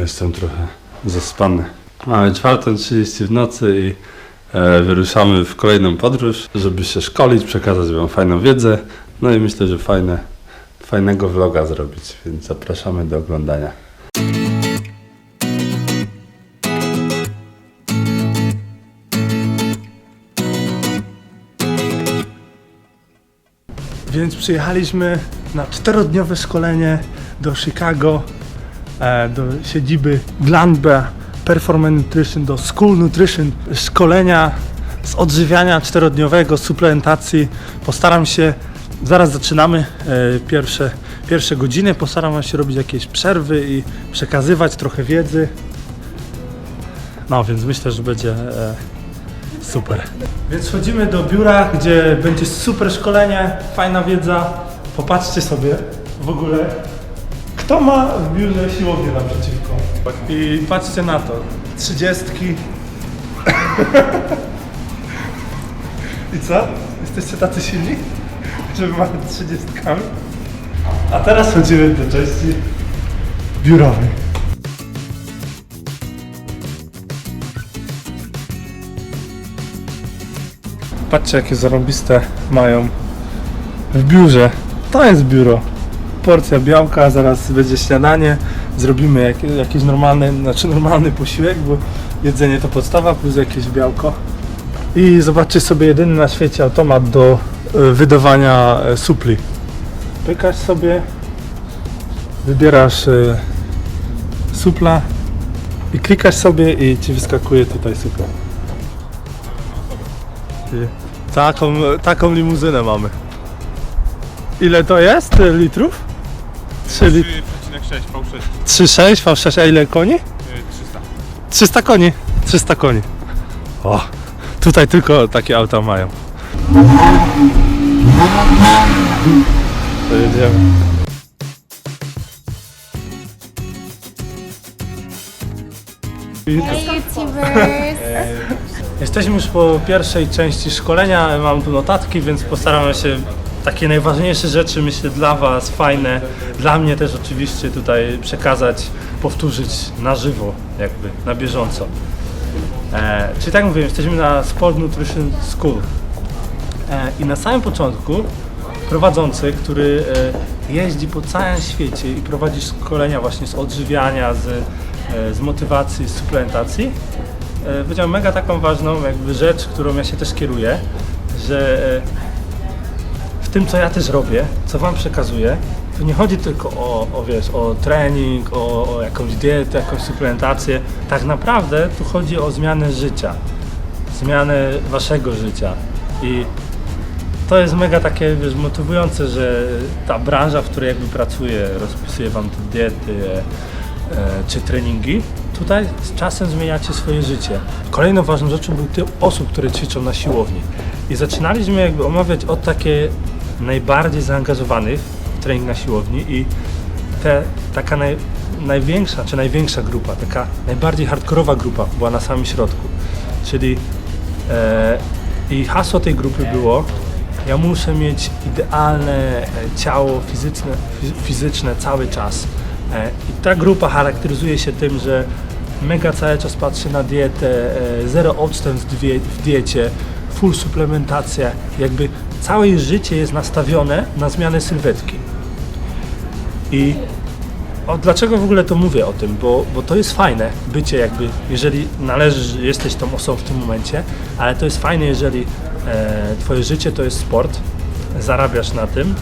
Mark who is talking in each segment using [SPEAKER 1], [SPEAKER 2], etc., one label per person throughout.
[SPEAKER 1] Jestem trochę zaspany. Mamy 4.30 w nocy i e, wyruszamy w kolejną podróż, żeby się szkolić, przekazać Wam fajną wiedzę. No i myślę, że fajne, fajnego vloga zrobić, więc zapraszamy do oglądania.
[SPEAKER 2] Więc przyjechaliśmy na czterodniowe szkolenie do Chicago, do siedziby Glanbia Performance Nutrition, do School Nutrition, szkolenia z odżywiania czterodniowego, suplementacji. Postaram się, zaraz zaczynamy e, pierwsze, pierwsze godziny, postaram się robić jakieś przerwy i przekazywać trochę wiedzy. No, więc myślę, że będzie e, super. Więc wchodzimy do biura, gdzie będzie super szkolenie, fajna wiedza. Popatrzcie sobie w ogóle, kto ma w biurze siłownię naprzeciwko. I patrzcie na to, trzydziestki. I co? Jesteście tacy silni, żeby mamy trzydziestkami? A teraz chodzimy do części biurowej. Patrzcie jakie zarąbiste mają w biurze. To jest biuro. Porcja białka, zaraz będzie śniadanie. Zrobimy jak, jakiś normalny, znaczy normalny posiłek, bo jedzenie to podstawa plus jakieś białko. I zobaczcie sobie jedyny na świecie automat do e, wydawania e, supli. Pykasz sobie, wybierasz e, supla i klikasz sobie i ci wyskakuje tutaj supla. Taką, taką limuzynę mamy. Ile to jest litrów? 3 lit...
[SPEAKER 3] 3,6 V6
[SPEAKER 2] 3,6 V6, a ile koni?
[SPEAKER 3] y, 300.
[SPEAKER 2] 300 koni. 300 koni. O, tutaj tylko takie auta mają. To jedziemy.
[SPEAKER 4] Hey YouTubers!
[SPEAKER 2] Jesteśmy już po pierwszej części szkolenia, mam tu notatki, więc postaramy się takie najważniejsze rzeczy, myślę, dla Was, fajne, dla mnie też oczywiście tutaj przekazać, powtórzyć na żywo, jakby, na bieżąco. E, czyli tak mówiłem, jesteśmy na Sport Nutrition School e, i na samym początku prowadzący, który e, jeździ po całym świecie i prowadzi szkolenia właśnie z odżywiania, z, e, z motywacji, z suplementacji, e, powiedział mega taką ważną jakby rzecz, którą ja się też kieruję, że e, tym, co ja też robię, co Wam przekazuję, to nie chodzi tylko o, o, wiesz, o trening, o, o jakąś dietę, jakąś suplementację. Tak naprawdę tu chodzi o zmianę życia, zmianę Waszego życia. I to jest mega takie wiesz, motywujące, że ta branża, w której jakby pracuję, rozpisuję Wam te diety e, czy treningi, tutaj z czasem zmieniacie swoje życie. Kolejną ważną rzeczą był typ osób, które ćwiczą na siłowni. I zaczynaliśmy jakby omawiać od takie najbardziej zaangażowanych w trening na siłowni i te, taka naj, największa, czy największa grupa, taka najbardziej hardkorowa grupa była na samym środku. Czyli e, i hasło tej grupy było ja muszę mieć idealne e, ciało fizyczne, fiz- fizyczne cały czas. E, I ta grupa charakteryzuje się tym, że mega cały czas patrzy na dietę, e, zero odstępstw w diecie, full suplementacja, jakby całe życie jest nastawione na zmianę sylwetki. I o, dlaczego w ogóle to mówię o tym? Bo, bo to jest fajne, bycie jakby, jeżeli należysz, jesteś tą osobą w tym momencie, ale to jest fajne, jeżeli e, twoje życie to jest sport, zarabiasz na tym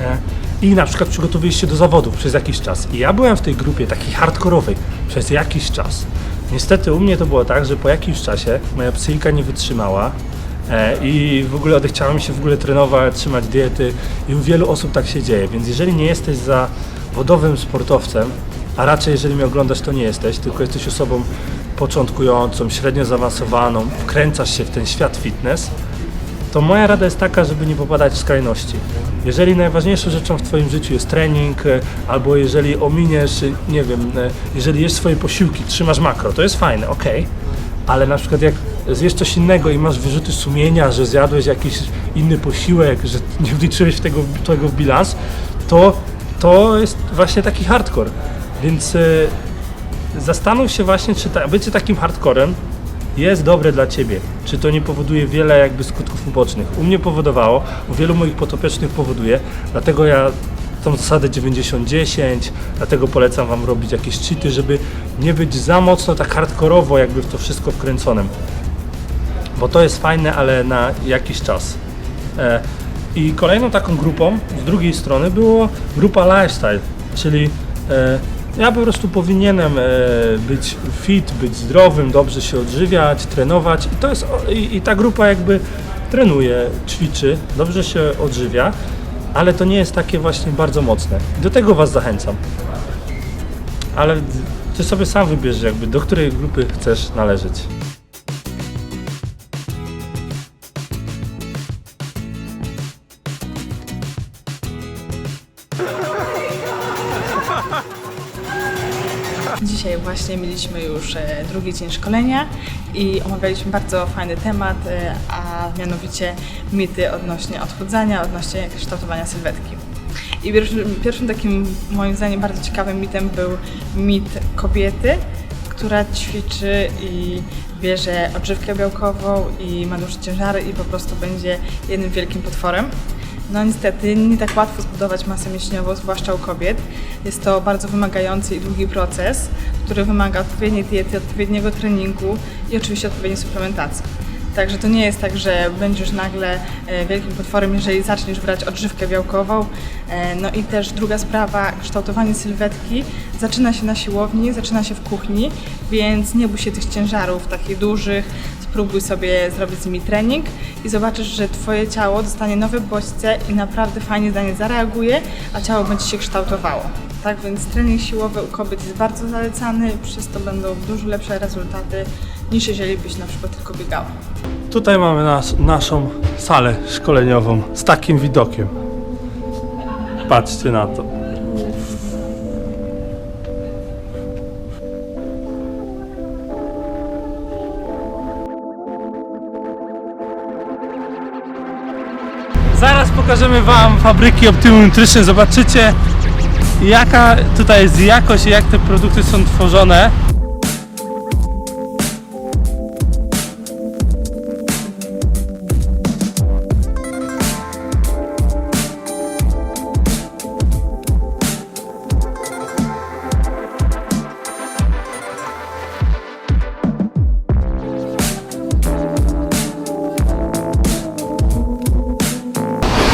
[SPEAKER 2] e, i na przykład przygotowujesz się do zawodów przez jakiś czas. I ja byłem w tej grupie takiej hardkorowej przez jakiś czas. Niestety u mnie to było tak, że po jakimś czasie moja psychika nie wytrzymała i w ogóle odechciało mi się w ogóle trenować, trzymać diety i u wielu osób tak się dzieje. Więc jeżeli nie jesteś zawodowym sportowcem, a raczej jeżeli mnie oglądasz, to nie jesteś, tylko jesteś osobą początkującą, średnio zaawansowaną, wkręcasz się w ten świat fitness, to moja rada jest taka, żeby nie popadać w skrajności. Jeżeli najważniejszą rzeczą w Twoim życiu jest trening, e, albo jeżeli ominiesz, e, nie wiem, e, jeżeli jesz swoje posiłki, trzymasz makro, to jest fajne, ok, ale na przykład jak zjesz coś innego i masz wyrzuty sumienia, że zjadłeś jakiś inny posiłek, że nie wliczyłeś tego, tego w bilans, to to jest właśnie taki hardcore. Więc e, zastanów się właśnie, czy ta, bycie takim hardcorem jest dobre dla ciebie. Czy to nie powoduje wiele jakby skutków ubocznych. U mnie powodowało, u wielu moich potopiecznych powoduje, dlatego ja tą zasadę 90-10, dlatego polecam wam robić jakieś cheaty, żeby nie być za mocno tak hardkorowo jakby w to wszystko wkręconym. Bo to jest fajne, ale na jakiś czas. E, I kolejną taką grupą z drugiej strony było grupa lifestyle, czyli e, ja po prostu powinienem e, być fit, być zdrowym, dobrze się odżywiać, trenować i to jest i, i ta grupa jakby trenuje, ćwiczy, dobrze się odżywia, ale to nie jest takie właśnie bardzo mocne. Do tego was zachęcam. Ale ty sobie sam wybierz jakby do której grupy chcesz należeć.
[SPEAKER 4] Właśnie mieliśmy już e, drugi dzień szkolenia i omawialiśmy bardzo fajny temat, e, a mianowicie mity odnośnie odchudzania, odnośnie kształtowania sylwetki. I pierwszym, takim moim zdaniem bardzo ciekawym mitem był mit kobiety, która ćwiczy i bierze odżywkę białkową i ma duże ciężary i po prostu będzie jednym wielkim potworem. No niestety nie tak łatwo zbudować masę mięśniową, zwłaszcza u kobiet. Jest to bardzo wymagający i długi proces, który wymaga odpowiedniej diety, odpowiedniego treningu i oczywiście odpowiedniej suplementacji. Także to nie jest tak, że będziesz nagle e, wielkim potworem, jeżeli zaczniesz brać odżywkę białkową. E, No i też druga sprawa, kształtowanie sylwetki zaczyna się na siłowni, zaczyna się w kuchni, więc nie bój się tych ciężarów takich dużych, spróbuj sobie zrobić z nimi trening i zobaczysz, że Twoje ciało dostanie nowe bodźce i naprawdę fajnie na nie zareaguje, a ciało będzie się kształtowało. Tak więc trening siłowy u kobiet jest bardzo zalecany, przez to będą dużo lepsze rezultaty niż jeżeli byś na przykład tylko biegała.
[SPEAKER 2] Tutaj mamy nas, naszą salę szkoleniową z takim widokiem. Patrzcie na to. Zaraz pokażemy Wam fabryki Nutrition. Zobaczycie jaka tutaj jest jakość i jak te produkty są tworzone.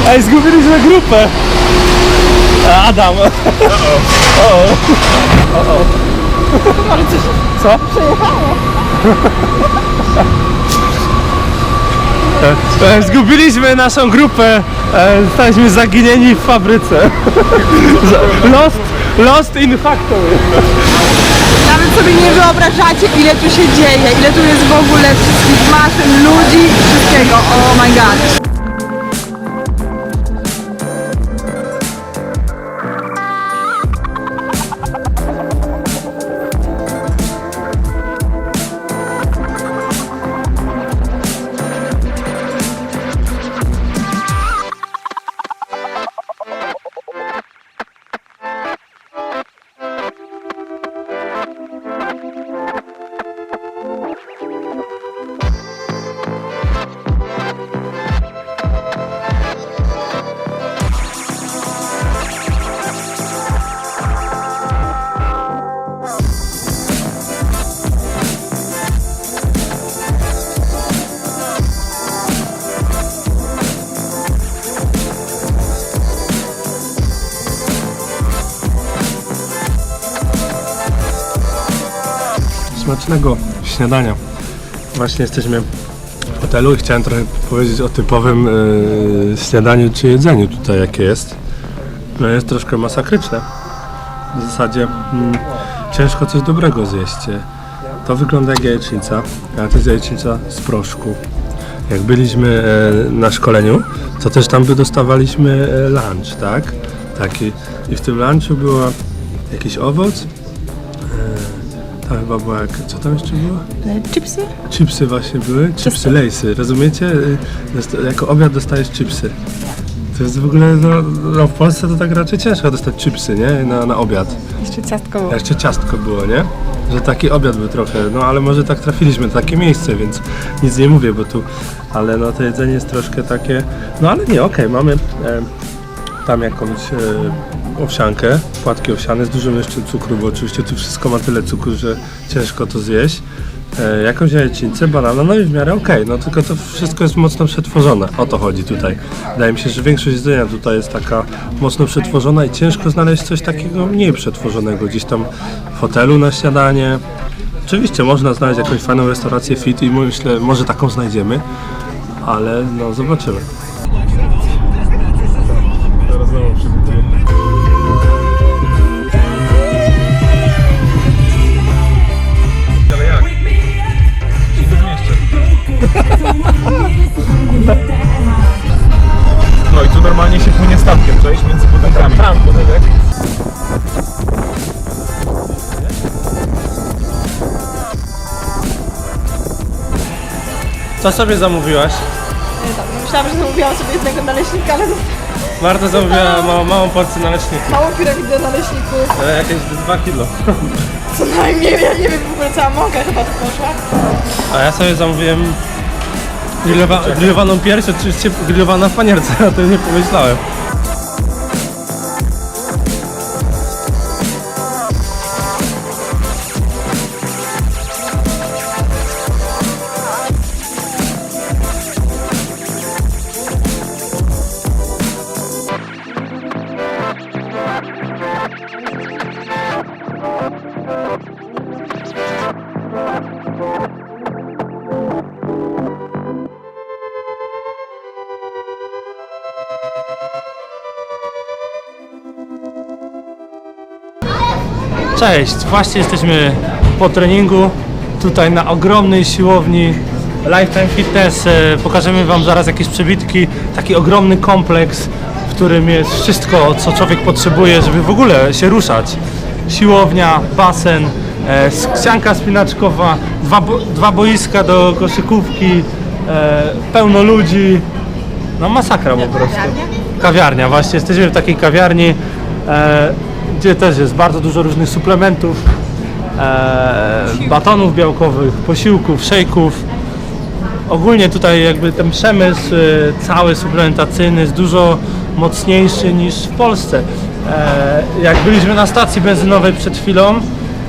[SPEAKER 2] Ej, zgubiliśmy grupę! Adam! O o. O o. Co? Przejechało. Zgubiliśmy naszą grupę. E, Zostaliśmy zaginieni w fabryce. Lost, lost in factory.
[SPEAKER 5] Nawet sobie nie wyobrażacie, ile tu się dzieje, ile tu jest w ogóle wszystkich maszyn, ludzi, wszystkiego. Oh my god.
[SPEAKER 2] Śniadania. Właśnie jesteśmy w hotelu i chciałem trochę powiedzieć o typowym e, śniadaniu czy jedzeniu tutaj jakie jest. No jest troszkę masakryczne. W zasadzie mm, ciężko coś dobrego zjeść. To wygląda jak jajecznica, ale to jest jajecznica z proszku. Jak byliśmy e, na szkoleniu, to też tam by dostawaliśmy e, lunch, tak? Taki. I w tym lunchu był jakiś owoc, to chyba była jak, co tam jeszcze było?
[SPEAKER 4] Chipsy?
[SPEAKER 2] Chipsy właśnie były, chipsy lejsy, rozumiecie? Y, dosta- Jako obiad dostajesz chipsy. To jest w ogóle, no, no w Polsce to tak raczej ciężko dostać chipsy, nie? Na, na obiad.
[SPEAKER 4] Jeszcze ciastko.
[SPEAKER 2] A Jeszcze ciastko było, nie? że taki obiad był trochę, no ale może tak trafiliśmy, to takie miejsce, więc nic nie mówię, bo tu, ale no to jedzenie jest troszkę takie, no ale nie, okej, mamy e, tam jakąś e, owsiankę, płatki owsiane z dużym jeszcze cukru, bo oczywiście tu wszystko ma tyle cukru, że ciężko to zjeść. E, jakąś jajecznicę, banana, no i w miarę okej, no tylko to wszystko jest mocno przetworzone, o to chodzi tutaj. Wydaje mi się, że większość jedzenia tutaj jest taka mocno przetworzona i ciężko znaleźć coś takiego mniej przetworzonego, gdzieś tam w hotelu na śniadanie. Oczywiście można znaleźć jakąś fajną restaurację fit i myślę, może taką znajdziemy, ale no zobaczymy.
[SPEAKER 3] No i tu normalnie się płynie statkiem, przejść między budynkami. Tam budynek.
[SPEAKER 2] Co sobie zamówiłaś?
[SPEAKER 5] Myślałam, że zamówiłam sobie jednego naleśnika, ale
[SPEAKER 2] Marta zamówiła małą, małą porcję naleśników,
[SPEAKER 5] małą piramidę naleśników.
[SPEAKER 2] ale jakieś 2 kilo.
[SPEAKER 5] Co najmniej, ja nie wiem, w ogóle cała mąka chyba tu poszła.
[SPEAKER 2] A ja sobie zamówiłem grillowa, grillowaną pierś, oczywiście grillowana w panierce, o tym nie pomyślałem. Cześć, właśnie jesteśmy po treningu tutaj na ogromnej siłowni Lifetime Fitness. E, Pokażemy Wam zaraz jakieś przebitki. Taki ogromny kompleks, w którym jest wszystko, co człowiek potrzebuje, żeby w ogóle się ruszać. Siłownia, basen, e, ścianka spinaczkowa, dwa, bo, dwa boiska do koszykówki, e, pełno ludzi. No masakra po prostu. Kawiarnia, właśnie. Jesteśmy w takiej kawiarni, gdzie też jest bardzo dużo różnych suplementów, e, batonów białkowych, posiłków, szejków. Ogólnie tutaj jakby ten przemysł e, cały suplementacyjny jest dużo mocniejszy niż w Polsce. E, jak byliśmy na stacji benzynowej przed chwilą,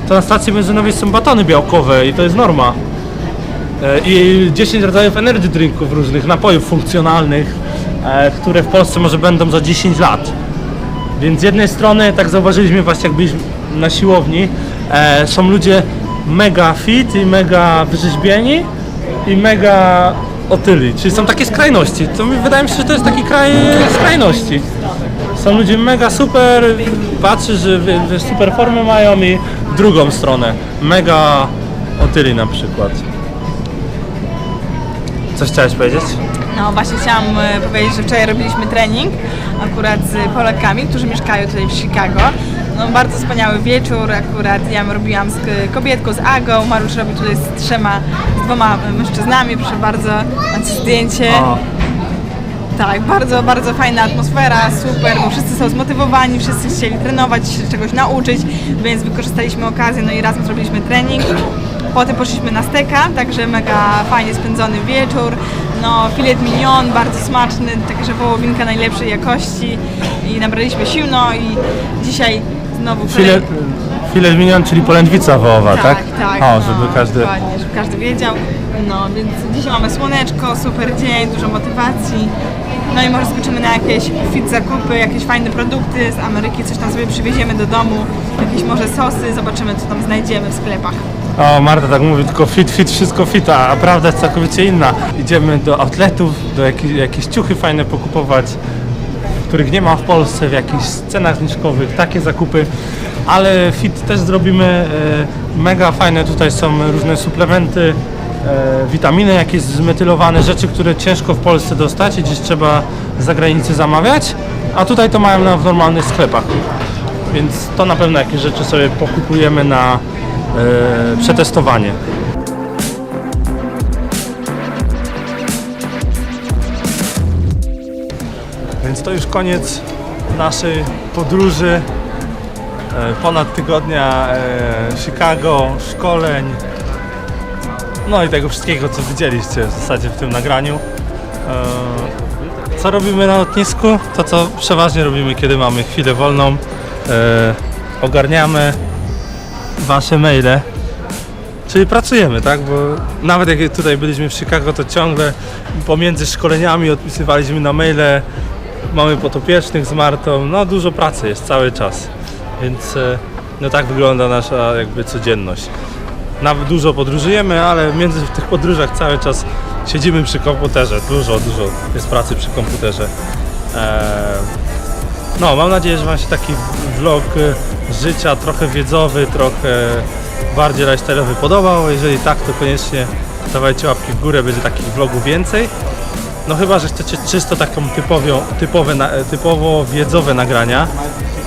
[SPEAKER 2] to na stacji benzynowej są batony białkowe i to jest norma. E, i 10 rodzajów energy drinków różnych, napojów funkcjonalnych, e, które w Polsce może będą za 10 lat. Więc z jednej strony, tak zauważyliśmy właśnie jak byliśmy na siłowni, e, są ludzie mega fit i mega wyrzeźbieni i mega otyli, czyli są takie skrajności. To mi wydaje mi się, że to jest taki kraj skrajności. Są ludzie mega super, patrzysz, że że super formę mają i drugą stronę, mega otyli na przykład. Coś chciałeś powiedzieć?
[SPEAKER 4] No właśnie chciałam e, powiedzieć, że wczoraj robiliśmy trening akurat z Polakami, którzy mieszkają tutaj w Chicago. No bardzo wspaniały wieczór, akurat ja robiłam z kobietką, z Agą, Mariusz robi tutaj z trzema, z dwoma mężczyznami, proszę bardzo, macie zdjęcie. Tak, bardzo, bardzo fajna atmosfera, super, bo wszyscy są zmotywowani, wszyscy chcieli trenować, się czegoś nauczyć, więc wykorzystaliśmy okazję, no i razem zrobiliśmy trening. Potem poszliśmy na steka, także mega fajnie spędzony wieczór. No, filet mignon, bardzo smaczny, także wołowinka najlepszej jakości i nabraliśmy sił, no i dzisiaj znowu
[SPEAKER 2] Filet, filet mignon, czyli polędwica wołowa, tak?
[SPEAKER 4] tak, tak.
[SPEAKER 2] O,
[SPEAKER 4] no,
[SPEAKER 2] żeby każdy...
[SPEAKER 4] Dokładnie, żeby każdy wiedział. No, więc dzisiaj mamy słoneczko, super dzień, dużo motywacji. No i może skoczymy na jakieś fit zakupy, jakieś fajne produkty z Ameryki, coś tam sobie przywieziemy do domu, jakieś może sosy, zobaczymy co tam znajdziemy w sklepach.
[SPEAKER 2] O, Marta tak mówi, tylko fit, fit, wszystko fit, a prawda jest całkowicie inna. Idziemy do outletów, do jakich, jakieś ciuchy fajne pokupować, których nie ma w Polsce, w jakichś cenach zniżkowych, takie zakupy. Ale fit też zrobimy, e, mega fajne tutaj są różne suplementy, e, witaminy jakieś zmetylowane, rzeczy, które ciężko w Polsce dostać i gdzieś trzeba z zagranicy zamawiać, a tutaj to mają na, w normalnych sklepach. Więc to na pewno jakieś rzeczy sobie pokupujemy na przetestowanie. Więc to już koniec naszej podróży e, ponad tygodnia e, Chicago, szkoleń, no i tego wszystkiego, co widzieliście w zasadzie w tym nagraniu. E, Co robimy na lotnisku? To, co przeważnie robimy, kiedy mamy chwilę wolną. E, Ogarniamy Wasze maile, czyli pracujemy, tak? Bo nawet jak tutaj byliśmy w Chicago, to ciągle pomiędzy szkoleniami odpisywaliśmy na maile. Mamy potopiecznych z Martą, no dużo pracy jest cały czas, więc e, no tak wygląda nasza jakby codzienność. Nawet dużo podróżujemy, ale między w tych podróżach cały czas siedzimy przy komputerze. Dużo, dużo jest pracy przy komputerze. Eee, no, mam nadzieję, że Wam się taki vlog e, życia, trochę wiedzowy, trochę bardziej lifestyle'owy podobał. Jeżeli tak, to koniecznie dawajcie łapki w górę, będzie takich vlogów więcej. No chyba, że chcecie czysto taką typowią, typowe, e, typowo wiedzowe nagrania.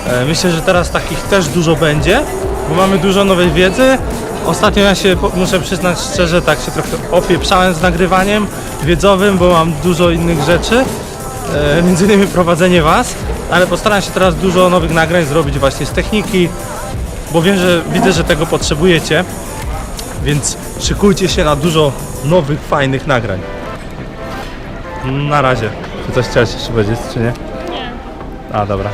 [SPEAKER 2] E, Myślę, że teraz takich też dużo będzie, bo mamy dużo nowej wiedzy. Ostatnio ja się, muszę przyznać szczerze, tak się trochę opieprzałem z nagrywaniem wiedzowym, bo mam dużo innych rzeczy, e, między innymi prowadzenie Was, ale postaram się teraz dużo nowych nagrań zrobić właśnie z techniki, bo wiem, że widzę, że tego potrzebujecie, więc szykujcie się na dużo nowych, fajnych nagrań. Na razie. Czy coś chciałeś jeszcze powiedzieć, czy nie? Nie. A, dobra.